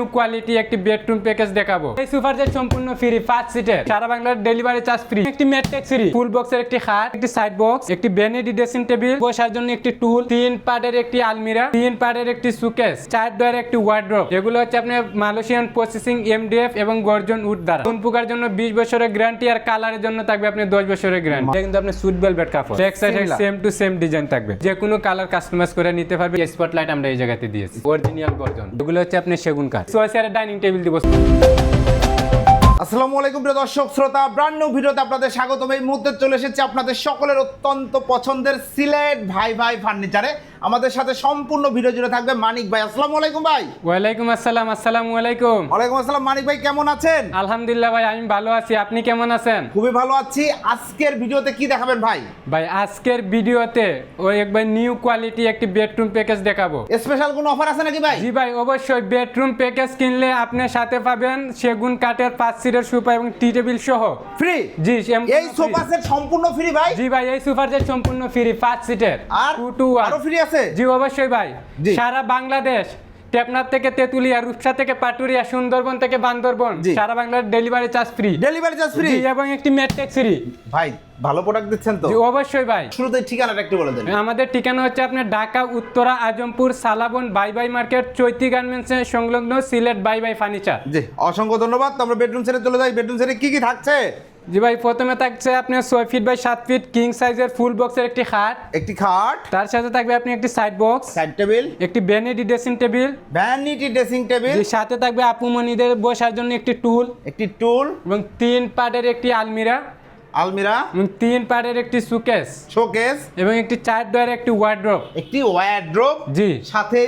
New quality একটি bedroom package দেখাবো। এই সুপার জেট সম্পূর্ণ ফ্রি পাঁচ সিটের সারা বাংলার ডেলিভারি চার্জ ফ্রি একটি ম্যাট্রিক সিরি ফুল বক্সের একটি খাট একটি সাইড বক্স একটি ভ্যানিটি ড্রেসিং টেবিল বসার জন্য একটি টুল তিন পার্টের একটি আলমিরা তিন পার্টের একটি সুকেস চার ডোয়ার একটি ওয়ার্ড্রপ এগুলো হচ্ছে আপনার মালয়েশিয়ান প্রসেসিং এমডিএফ এবং গর্জন উড দ্বারা। কোন পোকার জন্য বিশ বছরের গ্যারান্টি আর কালারের জন্য থাকবে আপনি দশ বছরের গ্যারান্টি কিন্তু আপনি সুট বেলভেট কাপড়। ব্যাক সাইডে. সেম টু সেম ডিজাইন থাকবে। যে কোনো কালার কাস্টমাইজ করে নিতে পারবে। স্পটলাইট আমরা এই জায়গাতে দিয়েছি। অরিজিনাল গর্জন। এগুলো হচ্ছে আপনি সেগুন কাঠ। ডাইনিং টেবিল দিব আসসালামু আলাইকুম প্রিয় দর্শক, শ্রোতা ব্র্যান্ড নিউ ভিডিওতে আপনাদের স্বাগতম। এই মুহূর্তে চলে এসেছে আপনাদের সকলের অত্যন্ত পছন্দের সিলেট ভাই ভাই ফার্নিচারে। আমাদের সাথে সম্পূর্ণ ভিডিও জুড়ে থাকবে মানিক ভাই। আসসালামু আলাইকুম ভাই। ওয়ালাইকুম আসসালাম আসসালামু আলাইকুম। ওয়ালাইকুম আসসালাম মানিক ভাই কেমন আছেন? আলহামদুলিল্লাহ ভাই আমি ভালো আছি। আপনি কেমন আছেন? খুবই ভালো আছি। আজকের ভিডিওতে কি দেখাবেন ভাই? ভাই আজকের ভিডিওতে ওই একবার নিউ কোয়ালিটি একটি বেডরুম প্যাকেজ দেখাবো। স্পেশাল কোনো অফার আছে নাকি ভাই? জি ভাই অবশ্যই বেডরুম প্যাকেজ কিনলে আপনি সাথে পাবেন সেগুন কাঠের পাঁচ সিটের সোফা এবং টি টেবিল সহ। ফ্রি জি এই সোফা সেট সম্পূর্ণ ফ্রি ভাই? জি ভাই এই সুপার জেট সম্পূর্ণ ফ্রি পাঁচ সিটের। আর টু টু আরও ফ্রি আছে? জি অবশ্যই ভাই। সারা বাংলাদেশ টেপনার থেকে তেতুলিয়া রূপসা থেকে পাটুরিয়া সুন্দরবন থেকে বান্দরবন সারা বাংলার delivery charge free delivery charge free এবং একটি ম্যাট্রিক ফ্রি ভাই ভালো প্রোডাক্ট দিচ্ছেন তো? অবশ্যই ভাই। শুরুতে ঠিকানাটা একটু বলে দেন। আমাদের ঠিকানা হচ্ছে আপনার Dhaka Uttara Azampur Salabon bye bye market Chaiti গার্মেন্টসের সংলগ্ন সিলেট বাই বাই ফার্নিচার। জি অসংখ্য ধন্যবাদ। আমরা বেডরুম সেটে চলে যাই। বেডরুম সেটে কি কি থাকছে? জি ভাই প্রথমে থাকছে আপনার ছয় ফিট বাই সাত ফিট কিং সাইজের ফুল বক্সের একটি খাট। একটি খাট। তার সাথে থাকবে আপনি একটি সাইড বক্স সাইড টেবিল একটি vanity dressing table vanity dressing table সাথে থাকবে আপুমণিদের বসার জন্য একটি টুল একটি টুল এবং তিন পার্টের একটি আলমিরা। আলমিরা? তিন পার্টের একটি সুকেস। শোকেস? এবং একটি চার ডোয়ার একটি ওয়ার্ড্রপ একটি ওয়ারড্রোব জি। সাথে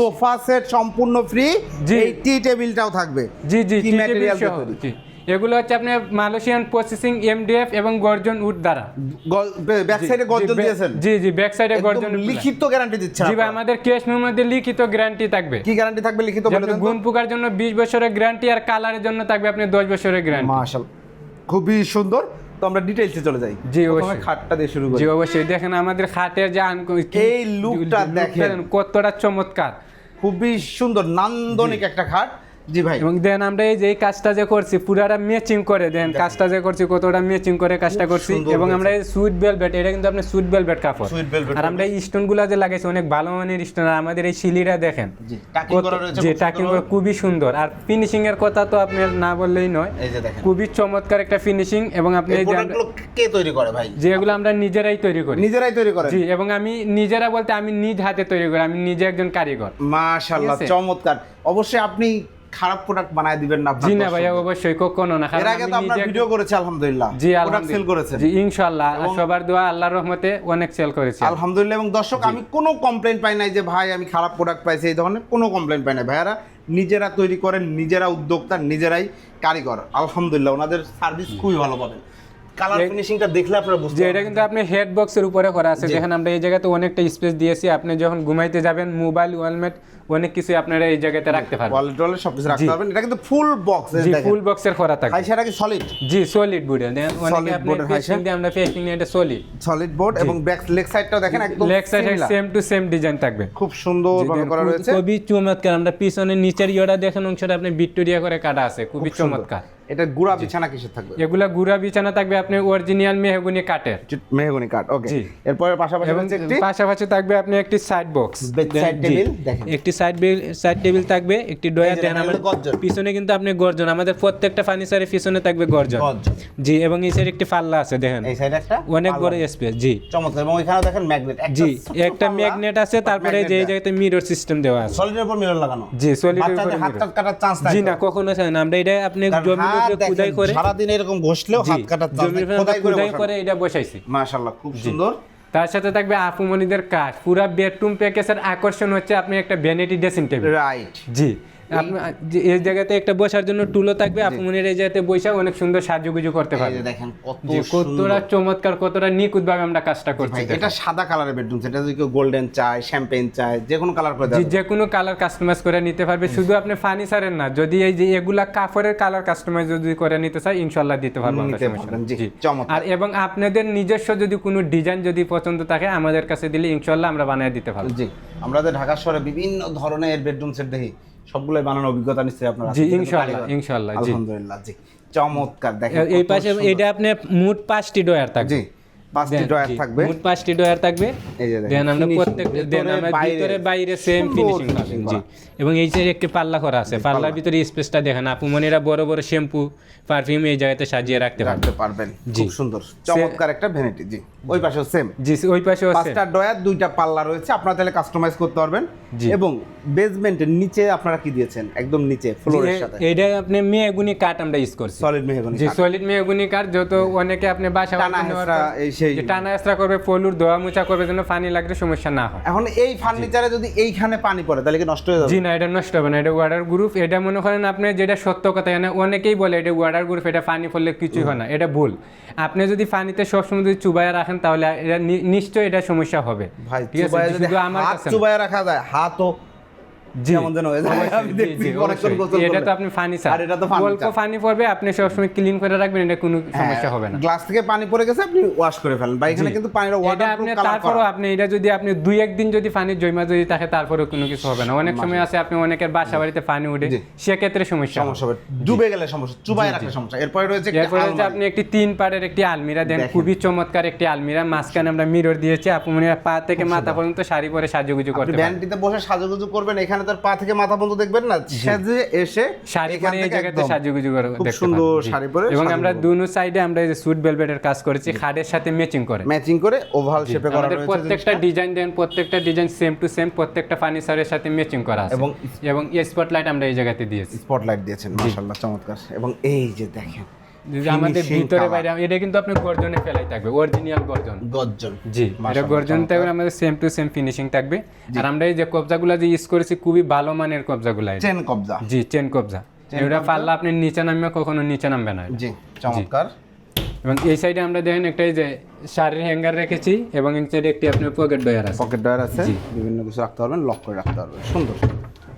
সোফা সেট সম্পূর্ণ ফ্রি জি। এই টি টেবিলটাও থাকবে? জি জি টি তৈরি? জি। এগুলো হচ্ছে আপনার মালয়েশিয়ান প্রসেসিং এমডিএফ এবং গর্জন উড দ্বারা। ব্যাক সাইডে গর্জন দিয়েছেন? জি জি ব্যাক সাইডে গর্জন লিখিত গ্যারান্টি দিচ্ছেন জি ভাই আমাদের কেস মধ্যে লিখিত গ্যারান্টি থাকবে। কি গ্যারান্টি থাকবে লিখিত বলে দেন গুণ পোকার জন্য বিশ বছরের গ্যারান্টি আর কালারের জন্য থাকবে আপনি দশ বছরের গ্যারান্টি মাশাআল্লাহ খুবই সুন্দর। তো আমরা ডিটেইলসে চলে যাই। জি, অবশ্যই। খাটটা দিয়ে শুরু করি। জি অবশ্যই। দেখেন আমাদের খাটের যে এই লুকটা দেখেন। কতটা চমৎকার। খুবই সুন্দর নান্দনিক একটা খাট। জি ভাই। এবং দেন আমরা এই যে কাজটা যে করছি পুরাটা ম্যাচিং করে দেন। কাজটা যে করছি কতটা ম্যাচিং করে কাজটা করছি। এবং আমরা এই সুইট বেলভেট এটা কিন্তু আপনি সুইট বেলভেট কাপড়। আর আমরা এই স্টোনগুলা যে লাগাইছি অনেক ভালো মানের স্টোন আর আমাদের এই শিলিটা দেখেন জি টাকিং কত- করা রয়েছে যে টাকিং খুবই সুন্দর। আর ফিনিশিং এর কথা তো আপনি না বললেই নয়। এই যে দেখেন। খুবই চমৎকার একটা ফিনিশিং এবং আপনি এই কে তৈরি করে ভাই? যে এগুলো আমরা নিজেরাই তৈরি করি। নিজেরাই তৈরি করে জি এবং আমি নিজেরা বলতে আমি নিজ হাতে তৈরি করি। আমি নিজে একজন কারিগর। মাশাআল্লাহ চমৎকার। অবশ্যই আপনি খারাপ প্রোডাক্ট বানায় দিবেন না জি না ভাইয়া অবশ্যই কখনো না এর আগে তো আপনার ভিডিও করেছে আলহামদুলিল্লাহ। জি প্রোডাক্ট সেল করেছে জি ইনশাআল্লাহ। সবার দোয়া আল্লাহর রহমতে অনেক সেল করেছে। আলহামদুলিল্লাহ এবং দর্শক আমি কোনো কমপ্লেন পাই নাই যে ভাই আমি খারাপ প্রোডাক্ট পাইছি এই ধরনের কোনো কমপ্লেইন পাই নাই। ভাইয়ারা নিজেরা তৈরি করেন নিজেরা উদ্যোক্তা নিজেরাই কারিগর। আলহামদুলিল্লাহ ওনাদের সার্ভিস খুবই ভালো পাবেন। কালার ফিনিশিংটা দেখলে আপনারা বুঝতে যে এটা কিন্তু আপনি হেড বক্সের উপরে করা আছে। দেখেন আমরা এই জায়গাতে অনেকটা স্পেস দিয়েছি। আপনি যখন ঘুমাইতে যাবেন মোবাইল ওয়ালমেট অনেক কিছু আপনারা এই জায়গাতে রাখতে পারবেন। ওয়ালেট টলেট সবকিছু রাখতে পারবেন। এটা কিন্তু ফুল বক্স জি ফুল বক্সের করা থাকে। সেটা কি সলিড জি সলিড অনেকে Solid আপনি পেস্টিং হাইসা? দিয়ে আমরা পেস্টিং নিয়ে এটা সলিড সলিড বোর্ড এবং ব্যাক লেগ সাইডটাও দেখেন একদম লেগ সাইডে। সেম টু সেম ডিজাইন থাকবে। খুব সুন্দর ভাবে করা রয়েছে। খুবই চমৎকার। আমরা পিছনে নিচের ইয়েটা দেখেন অংশটা আপনি ভিক্টোরিয়া করে কাটা আছে। খুবই চমৎকার। এটা গুড়া বিছানা কিসের থাকবে? এগুলা গুড়া বিছানা থাকবে আপনি অরিজিনাল মেহগুনি কাঠের। মেহগনি কাঠ ওকে জি। এরপরে পাশাপাশি একটি? পাশাপাশি থাকবে আপনি একটি সাইড বক্স Bedside table, দেখেন। একটি সাইড সাইড টেবিল থাকবে একটি ডয়ার এই যে দেন আমাদের গর্জন। পিছনে কিন্তু আপনি গর্জন। আমাদের প্রত্যেকটা ফার্নিচারের পিছনে থাকবে গর্জন। জি এবং এই সাইড একটি পাল্লা আছে দেখেন। এই সাইডে একটা অনেক বড় স্পেস জি। চমৎকার এবং এখানে দেখেন ম্যাগনেট জি একটা ম্যাগনেট আছে তারপরে যে এই জায়গাতে মিরর সিস্টেম দেওয়া আছে। সলিডের উপর মিরর লাগানো। জি সলিড বাচ্চাদের হাত কাটার চান্স নাই জি না কখনো না। আমরা এটা আপনি উপরে খুদাই এরকম ঘষলেও হাত খুদাই করে এটা বসাইছি। মাশাআল্লাহ খুব সুন্দর। তার সাথে থাকবে আফুমনিদের কাজ। পুরা বেডরুম প্যাকেজের আকর্ষণ হচ্ছে আপনি একটা ভ্যানিটি ড্রেসিং টেবিল রাইট জি। আপনি এই জায়গাতে একটা বসার জন্য টুলও থাকবে এই জায়গাতে বসে অনেক সুন্দর সাজুগুজু করতে দেখেন কতটা চমৎকার কতটা আমরা কাজটা করছি এটা সাদা কালারের বেডরুম সেটা যদি কেউ গোল্ডেন চায় শ্যাম্পেন চায় যে কোনো কালার করে যে কোনো কালার কাস্টমাইজ করে নিতে পারবে শুধু আপনি ফার্নিচারের না যদি এই যে এগুলা কাপড়ের কালার কাস্টমাইজ যদি করে নিতে ইনশাল্লাহ দিতে পারব। আর এবং আপনাদের নিজস্ব যদি কোনো ডিজাইন যদি পছন্দ থাকে আমাদের কাছে দিলে ইনশাল্লাহ আমরা বানিয়ে দিতে পারব। জি আমাদের ঢাকা শহরে বিভিন্ন ধরনের বেডরুম সেট দেখি সবগুলোই বানানোর অভিজ্ঞতা নিশ্চয়ই আপনার আছে। জি, ইনশাআল্লাহ, ইনশাআল্লাহ, জি। আলহামদুলিল্লাহ জি। চমৎকার দেখেন এই পাশে এটা আপনি মোট পাঁচটি ডয়ার থাকে জি। পাঁচটি ড্রয়ার থাকবে। মোট পাঁচটি ডয়ার থাকবে। এই যে দেন আমরা প্রত্যেক দেন আমরা ভিতরে বাইরে সেম ফিনিশিং finishing জি এবং এই যে একটি পাল্লা করা আছে পাল্লার ভিতরে স্পেসটা দেখেন আপুমনিরা বড় বড় শ্যাম্পু পারফিউম এই জায়গাতে সাজিয়ে রাখতে রাখতে পারবেন জি। খুব সুন্দর চমৎকার একটা ভ্যানিটি জি। ওই পাশেও সেম জি ওই পাশেও পাঁচটা ডয়ার দুইটা পাল্লা রয়েছে আপনারা তাহলে কাস্টমাইজ করতে পারবেন। জি। এবং বেসমেন্টের নিচে আপনারা কি দিয়েছেন? একদম নিচে ফ্লোরের সাথে। এইটা আপনি মেয়েগুনি কাঠ আমরা ইউজ করছি। সলিড মেহগনি যে সলিড মেয়েগুনি কাঠ যত অনেকে আপনি বাসা এই যে টানা করবে ধোয়া মোচা করবে যেন পানি লাগলে সমস্যা না হয়। এখন এই ফার্নিচারে যদি এইখানে পানি পড়ে তাহলে কি নষ্ট হয়ে যাবে? জি না এটা নষ্ট হবে না এটা ওয়াটার গ্রুপ এটা মনে করেন আপনি যেটা সত্য কথা জানেন অনেকেই বলে এটা ওয়াটার গ্রুপ এটা পানি পড়লে কিছুই হয় না এটা ভুল। আপনি যদি পানিতে সবসময় যদি চুবাইয়া রাখেন তাহলে এটা নিশ্চয়ই এটা সমস্যা হবে। ভাই ঠিক আছে যদি শুধু আমার হাত কাছে। চুবাইয়া রাখা যায় হাতও যেন হয়ে যায়। আমি দেখছি অনেকক্ষণ গোসল এটা তো আপনি পানি আর এটা তো অল্প পানি পড়বে আপনি সবসময় ক্লিন করে রাখবেন এটা কোনো সমস্যা হবে না। গ্লাস থেকে পানি পড়ে গেছে আপনি ওয়াশ করে ফেলেন। বা এখানে কিন্তু পানিটা ওয়াটার আপনি তারপরও আপনি এটা যদি আপনি দুই একদিন যদি পানির জমা যদি থাকে তারপরেও কোনো কিছু হবে না। অনেক সময় আছে আপনি অনেকের বাসা বাড়িতে পানি উঠে সেক্ষেত্রে সমস্যা সমস্যা হবে। ডুবে গেলে সমস্যা চুবাই রাখলে সমস্যা। এরপরে রয়েছে এরপরে হচ্ছে আপনি একটি তিন পাড়ের একটি আলমিরা দেন। খুবই চমৎকার একটি আলমিরা। মাঝখানে আমরা মিরর দিয়েছি। আপনি পা থেকে মাথা পর্যন্ত শাড়ি পরে সাজুগুজু করতে বসে সাজুগুজু করবেন এখানে তার পা থেকে মাথা পর্যন্ত দেখবেন না? সেজে এসে শাড়ি পরে এই জায়গাতে সাজুগুজু করে খুব দেখতে সুন্দর পারেন, জি। শাড়ি পরে এবং আমরা দুনো সাইডে আমরা এই যে সুট বেলভেটের কাজ করেছি খাটের সাথে ম্যাচিং করে। ম্যাচিং করে ওভাল শেপে করা রয়েছে প্রত্যেকটা ডিজাইন দেন প্রত্যেকটা ডিজাইন সেম টু সেম প্রত্যেকটা ফার্নিচারের সাথে ম্যাচিং করা আছে। এবং এবং স্পটলাইট আমরা এই জায়গাতে দিয়েছি। স্পটলাইট দিয়েছেন মাশাআল্লাহ চমৎকার। এবং এই যে দেখেন যে আমাদের ভিতরে বাইরে এটা কিন্তু আপনি গর্জনে ফেলাই থাকবে অরিজিনাল গর্জন। গর্জন জি এটা গর্জন থাকবে আমাদের সেম টু সেম ফিনিশিং থাকবে। আর আমরা এই যে কবজাগুলো যে ইউজ করেছি খুবই ভালো মানের কবজাগুলো। চেন কবজা। জি চেন কবজা। এটা পারলে আপনি নিচে নামবে কখনো নিচে নামবে না। জি চমৎকার। এবং এই সাইডে আমরা দেখেন একটা যে শাড়ির হ্যাঙ্গার রেখেছি এবং এই সাইডে একটি আপনার পকেট ডয়ার আছে। পকেট ডয়ার আছে। বিভিন্ন কিছু রাখতে পারবেন লক করে রাখতে পারবেন। সুন্দর।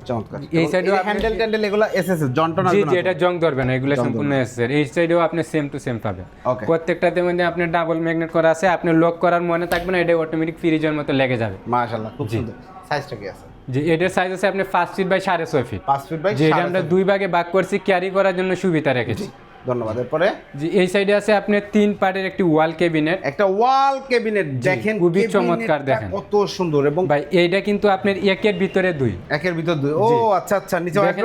চমৎকার। এই side হ্যান্ডেল ট্যান্ডেল এগুলো এসএস জন্টন জি জি এটা জং ধরবে না এগুলো সম্পূর্ণ এসেছে এই সাইডেও আপনি সেম টু সেম পাবেন. প্রত্যেকটাতে মধ্যে আপনি ডাবল ম্যাগনেট করা আছে আপনি লক করার মনে থাকবে না এটা অটোমেটিক ফ্রিজের মতো লেগে যাবে। মাশাআল্লাহ খুব সুন্দর। সাইজটা কি আছে? জি এটার সাইজ আছে আপনি ফিট বাই সাড়ে ছয় ফিট বাই আমরা দুই ভাগে ভাগ করছি ক্যারি করার জন্য সুবিধা রেখেছি। ধন্যবাদ। এরপরে? জি এই সাইডে আছে আপনার তিন পার্টের একটি ওয়াল ক্যাবিনেট। একটা ওয়াল ক্যাবিনেট দেখেন খুবই চমৎকার দেখেন। কত সুন্দর এবং ভাই এইটা কিন্তু আপনার একের ভিতরে দুই। একের ভিতর দুই। ও আচ্ছা আচ্ছা নিচে দেখেন,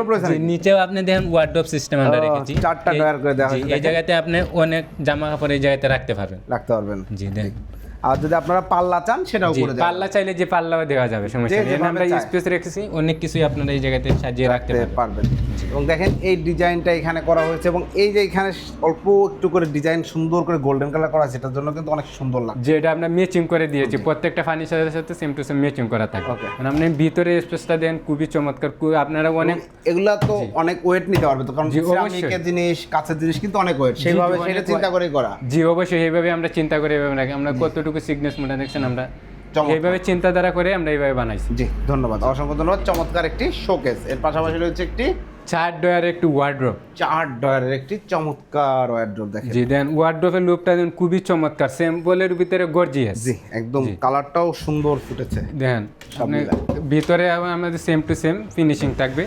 নিচেও আপনি দেখেন ওয়ার্ডরোব সিস্টেম আমরা রেখেছি। চারটা ডয়ার করে দেওয়া হয়েছে, এই দেখেন। জায়গাতে আপনি অনেক জামা কাপড় এই জায়গাতে রাখতে পারবেন। রাখতে পারবেন। জি দেন আর যদি আপনারা পাল্লা চান সেটাও করে দেওয়া পাল্লা চাইলে যে পাল্লাও দেওয়া যাবে সমস্যা নেই। এখানে আমরা স্পেস রেখেছি অনেক কিছুই আপনারা এই জায়গাতে সাজিয়ে রাখতে পারবেন। এবং দেখেন এই ডিজাইনটা এখানে করা হয়েছে এবং এই যে এখানে অল্প একটু করে ডিজাইন সুন্দর করে গোল্ডেন কালার করা আছে এটার জন্য কিন্তু অনেক সুন্দর লাগে যে এটা আমরা ম্যাচিং করে দিয়েছি প্রত্যেকটা ফার্নিচারের সাথে সেম টু সেম ম্যাচিং করা থাকে। মানে আপনি ভিতরে স্পেসটা দেন খুবই চমৎকার আপনারা অনেক এগুলা তো অনেক ওয়েট নিতে পারবে তো কারণ। সিরামিকের জিনিস কাঁচের জিনিস কিন্তু অনেক ওয়েট সেইভাবে সেটা চিন্তা করে করা। জি অবশ্যই এইভাবে আমরা চিন্তা করে এইভাবে রাখি। আমরা কতটুকু সিগনেস মোটা দেখছেন আমরা। এইভাবে চিন্তাধারা করে আমরা এইভাবে বানাইছি। জি ধন্যবাদ। অসংখ্য ধন্যবাদ। চমৎকার একটি শোকেস এর পাশাপাশি রয়েছে একটি চার ডয়ার একটি ওয়ার্ড্রোপ চার ডয়ারের একটি চমৎকার ওয়ার্ড্রোব দেখেন। জি দেন ওয়ার্ড্রোপের লুকটা দেন খুবই চমৎকার। সেম স্যাম্পলের ভিতরে গর্জিয়াস জি একদম কালারটাও সুন্দর ফুটেছে। দেখেন আপনি ভিতরে আমাদের সেম টু সেম ফিনিশিং থাকবে।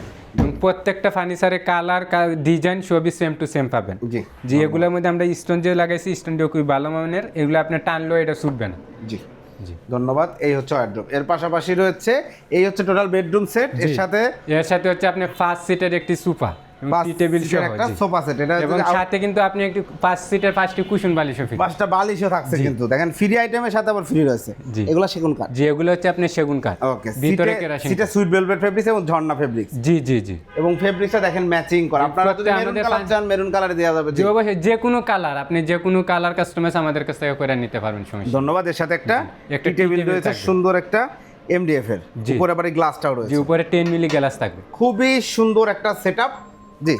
প্রত্যেকটা ফার্নিচারের কালার ডিজাইন সবই সেম টু সেম পাবেন। জি। যে এগুলোর মধ্যে আমরা স্টোন যে লাগাইছি স্টোনটিও খুবই ভালো মানের এগুলো আপনি টানলেও এটা ছুটবে না। জি। জি। ধন্যবাদ এই হচ্ছে ওয়ার্ড্রোব এর পাশাপাশি রয়েছে এই হচ্ছে টোটাল বেডরুম সেট এর সাথে এর সাথে হচ্ছে আপনি ফার্স্ট সিটের একটি সোফা পাঁচ টি টেবিল সহ একটা সোফা সেট। এটা এবং সাথে কিন্তু আপনি একটি পাঁচ সিটের পাঁচটি কুশন বালিশও ফিট পাঁচটা বালিশও থাকছে কিন্তু। দেখেন ফ্রি আইটেমের সাথে আবার ফ্রি রয়েছে। এগুলো সেগুন কাঠ। যে এগুলো হচ্ছে আপনি সেগুন কাঠ। ওকে ভিতরে কেরাসিন সিটে সুইট ভেলভেট ফেব্রিক্স এবং ঝর্ণা ফেব্রিক্স জি জি জি। এবং ফেব্রিক্সটা দেখেন ম্যাচিং করা। আপনারা যদি মেরুন কালার চান মেরুন কালারে দেওয়া যাবে। যে অবশ্যই। যে কোনো কালার আপনি যে কোনো কালার কাস্টমাইজ আমাদের কাছ থেকে করে নিতে পারবেন সমস্যা ধন্যবাদ। এর সাথে একটা একটা টেবিল রয়েছে সুন্দর একটা এমডিএফ এর। উপরে আবার গ্লাসটাও রয়েছে। উপরে টেন মিলি গ্লাস থাকবে। খুবই সুন্দর একটা সেটআপ জি।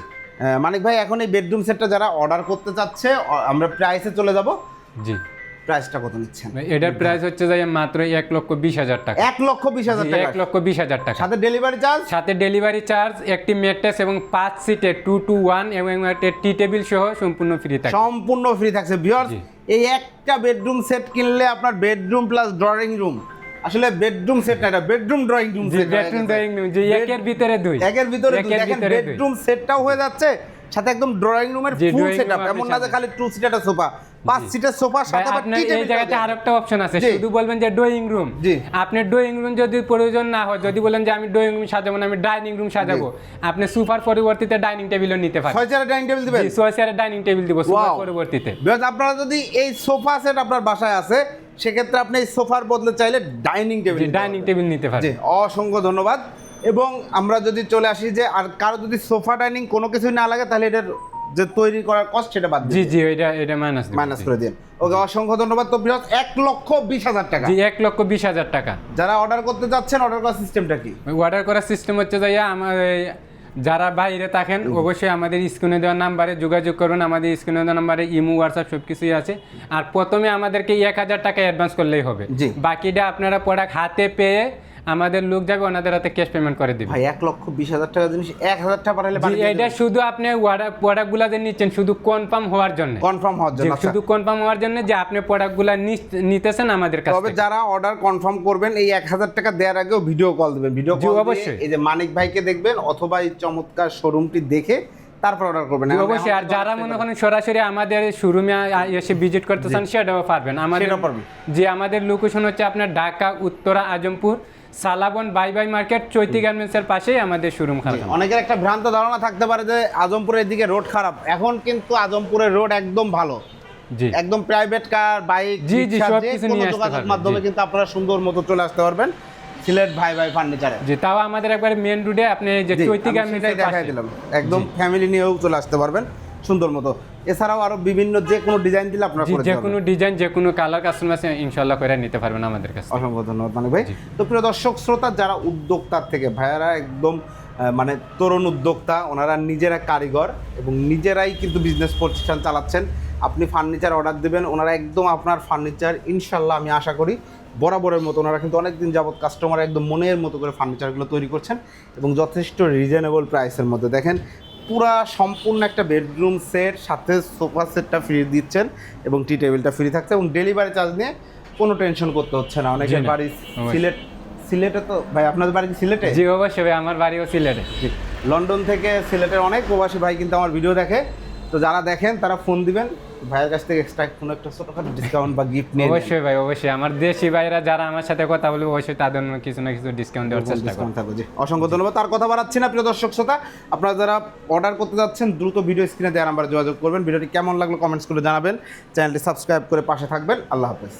মানিক ভাই এখন এই বেডরুম সেটটা যারা অর্ডার করতে চাচ্ছে আমরা প্রাইসে চলে যাব। জি। প্রাইসটা কত নিচ্ছেন? এটার প্রাইস হচ্ছে যাই মাত্র এক লক্ষ বিশ হাজার টাকা। এক লক্ষ বিশ হাজার টাকা। এক লক্ষ বিশ হাজার টাকা। সাথে ডেলিভারি চার্জ সাথে ডেলিভারি চার্জ একটি ম্যাট্রেস এবং পাঁচ সিটে টু টু ওয়ান এবং একটা টি টেবিল সহ সম্পূর্ণ ফ্রি থাকে সম্পূর্ণ ফ্রি থাকছে। ভিউয়ার্স এই একটা বেডরুম সেট কিনলে আপনার বেডরুম প্লাস ড্রয়িং রুম আসলে বেডরুম সেট না এটা bedroom drawing room set bedroom drawing room যে একের ভিতরে দুই একের ভিতরে দুই। দেখেন বেডরুম সেটটাও হয়ে যাচ্ছে সাথে একদম ড্রয়িং রুমের ফুল সেটআপ এমন না যে খালি টু সিটার সোফা পাঁচ সিটার সোফা সাথে আবার টি এই টেবিল জায়গাতে আরেকটা অপশন আছে শুধু বলবেন যে ড্রয়িং রুম জি। আপনি ড্রয়িং রুম যদি প্রয়োজন না হয় যদি বলেন যে আমি ড্রয়িং রুম সাজাবো না আমি ডাইনিং রুম সাজাবো আপনি সুপার পরিবর্তিতে ডাইনিং টেবিলও নিতে পারেন। ছয় চেয়ারের ডাইনিং টেবিল দিবেন? জি ছয় চেয়ারের ডাইনিং টেবিল দিব সুপার Wow. পরিবর্তিতে। আপনারা যদি এই সোফা সেট আপনার বাসায় আছে সেক্ষেত্রে আপনি এই সোফার বদলে চাইলে ডাইনিং টেবিল ডাইনিং টেবিল নিতে পারেন অসংখ্য ধন্যবাদ। এবং আমরা যদি চলে আসি যে আর কারও যদি সোফা ডাইনিং কোনো কিছুই না লাগে তাহলে এটার যে তৈরি করার কস্ট সেটা বাদ জি জি এটা এটা মাইনাস মাইনাস করে দিন। ওকে অসংখ্য ধন্যবাদ। তো বৃহৎ এক লক্ষ বিশ হাজার টাকা। জি এক লক্ষ বিশ হাজার টাকা। যারা অর্ডার করতে যাচ্ছেন অর্ডার করার সিস্টেমটা কি? অর্ডার করার সিস্টেম হচ্ছে যাইয়া আমার যারা বাইরে থাকেন অবশ্যই আমাদের স্ক্রিনে দেওয়ার নাম্বারে যোগাযোগ করুন আমাদের স্ক্রিনে দেওয়ার নাম্বারে ইমো হোয়াটসঅ্যাপ সব কিছুই আছে। আর প্রথমে আমাদেরকে এক হাজার টাকা অ্যাডভান্স করলেই হবে। বাকিটা আপনারা প্রোডাক্ট হাতে পেয়ে আমাদের লোক যাবে ওনাদের হাতে ক্যাশ পেমেন্ট করে দিবে। ভাই এক লক্ষ বিশ হাজার টাকা জিনিস এক হাজার টাকা পাঠালে এটা শুধু আপনি প্রোডাক্টগুলো যে নিচ্ছেন শুধু কনফার্ম হওয়ার জন্য। কনফার্ম হওয়ার জন্য আচ্ছা। শুধু কনফার্ম হওয়ার জন্য যে আপনি প্রোডাক্টগুলো নিতেছেন আমাদের কাছ তবে যারা অর্ডার কনফার্ম করবেন এই এক হাজার টাকা দেওয়ার আগেও ভিডিও কল দেবেন। ভিডিও কল অবশ্যই। এই যে মানিক ভাইকে দেখবেন অথবা এই চমৎকার শোরুমটি দেখে তারপর অর্ডার করবেন। অবশ্যই। আর যারা মনে করেন সরাসরি আমাদের শোরুমে এসে ভিজিট করতে চান সেটাও পারবেন। আমাদের যে আমাদের লোকেশন হচ্ছে আপনার Dhaka Uttara Azampur. সালাবন bye bye market চৈতি গার্মেন্টসের পাশেই আমাদের শোরুম খারাপ অনেকের একটা ভ্রান্ত ধারণা থাকতে পারে যে আজমপুরের দিকে রোড খারাপ। এখন কিন্তু আজমপুরের রোড একদম ভালো। জি। একদম প্রাইভেট কার বাইক জি, জি, সব কিছু নিয়ে আসতে পারবেন, মাধ্যমে কিন্তু আপনারা সুন্দর মতো চলে আসতে পারবেন। সিলেট ভাই ভাই ফার্নিচারে জি তাও আমাদের একবার মেন রোডে আপনি যে চৈতি সেটাই দেখাই দিলাম। একদম ফ্যামিলি নিয়েও চলে আসতে পারবেন। সুন্দর মতো। এছাড়াও আরও বিভিন্ন যে কোনো ডিজাইন দিলে আপনারা যে কোনো ডিজাইন যে কোনো কালার কাস্টমার ইনশাল্লাহ করে নিতে পারবেন আমাদের কাছে অসংখ্য ধন্যবাদ মানে ভাই। তো প্রিয় দর্শক শ্রোতা যারা উদ্যোক্তার থেকে ভাইয়ারা একদম মানে তরুণ উদ্যোক্তা ওনারা নিজেরা কারিগর এবং নিজেরাই কিন্তু বিজনেস প্রতিষ্ঠান চালাচ্ছেন। আপনি ফার্নিচার অর্ডার দেবেন ওনারা একদম আপনার ফার্নিচার ইনশাল্লাহ আমি আশা করি বরাবরের মতো ওনারা কিন্তু অনেক দিন যাবত কাস্টমার একদম মনের মতো করে ফার্নিচারগুলো তৈরি করছেন এবং যথেষ্ট রিজনেবল প্রাইসের মধ্যে। দেখেন পুরা সম্পূর্ণ একটা বেডরুম সেট সাথে সোফা সেটটা ফ্রি দিচ্ছেন এবং টি টেবিলটা ফ্রি থাকছে এবং ডেলিভারি চার্জ নিয়ে কোনো টেনশন করতে হচ্ছে না। অনেকের বাড়ি সিলেট সিলেটে তো ভাই আপনাদের বাড়ি সিলেটে? জি অবশ্যই আমার বাড়িও সিলেটে। লন্ডন থেকে সিলেটের অনেক প্রবাসী ভাই কিন্তু আমার ভিডিও দেখে। তো যারা দেখেন তারা ফোন দিবেন। ভাইয়ের কাছ থেকে এক্সট্রা কোনো একটা ছোটখাটো ডিসকাউন্ট বা গিফট নিয়ে অবশ্যই ভাই অবশ্যই। আমার দেশি ভাইরা যারা আমার সাথে কথা বলবে অবশ্যই তাদের জন্য কিছু না কিছু ডিসকাউন্ট দেওয়ার চেষ্টা করব। থাকো থাকবে জি। অসংখ্য ধন্যবাদ। তার কথা বাড়াচ্ছি না প্রিয় দর্শক শ্রোতা। আপনারা যারা অর্ডার করতে যাচ্ছেন দ্রুত ভিডিও স্ক্রিনে দেওয়ার নাম্বারে যোগাযোগ করবেন। ভিডিওটি কেমন লাগল কমেন্টস করে জানাবেন। চ্যানেলটি সাবস্ক্রাইব করে পাশে থাকবেন। আল্লাহ হাফেজ।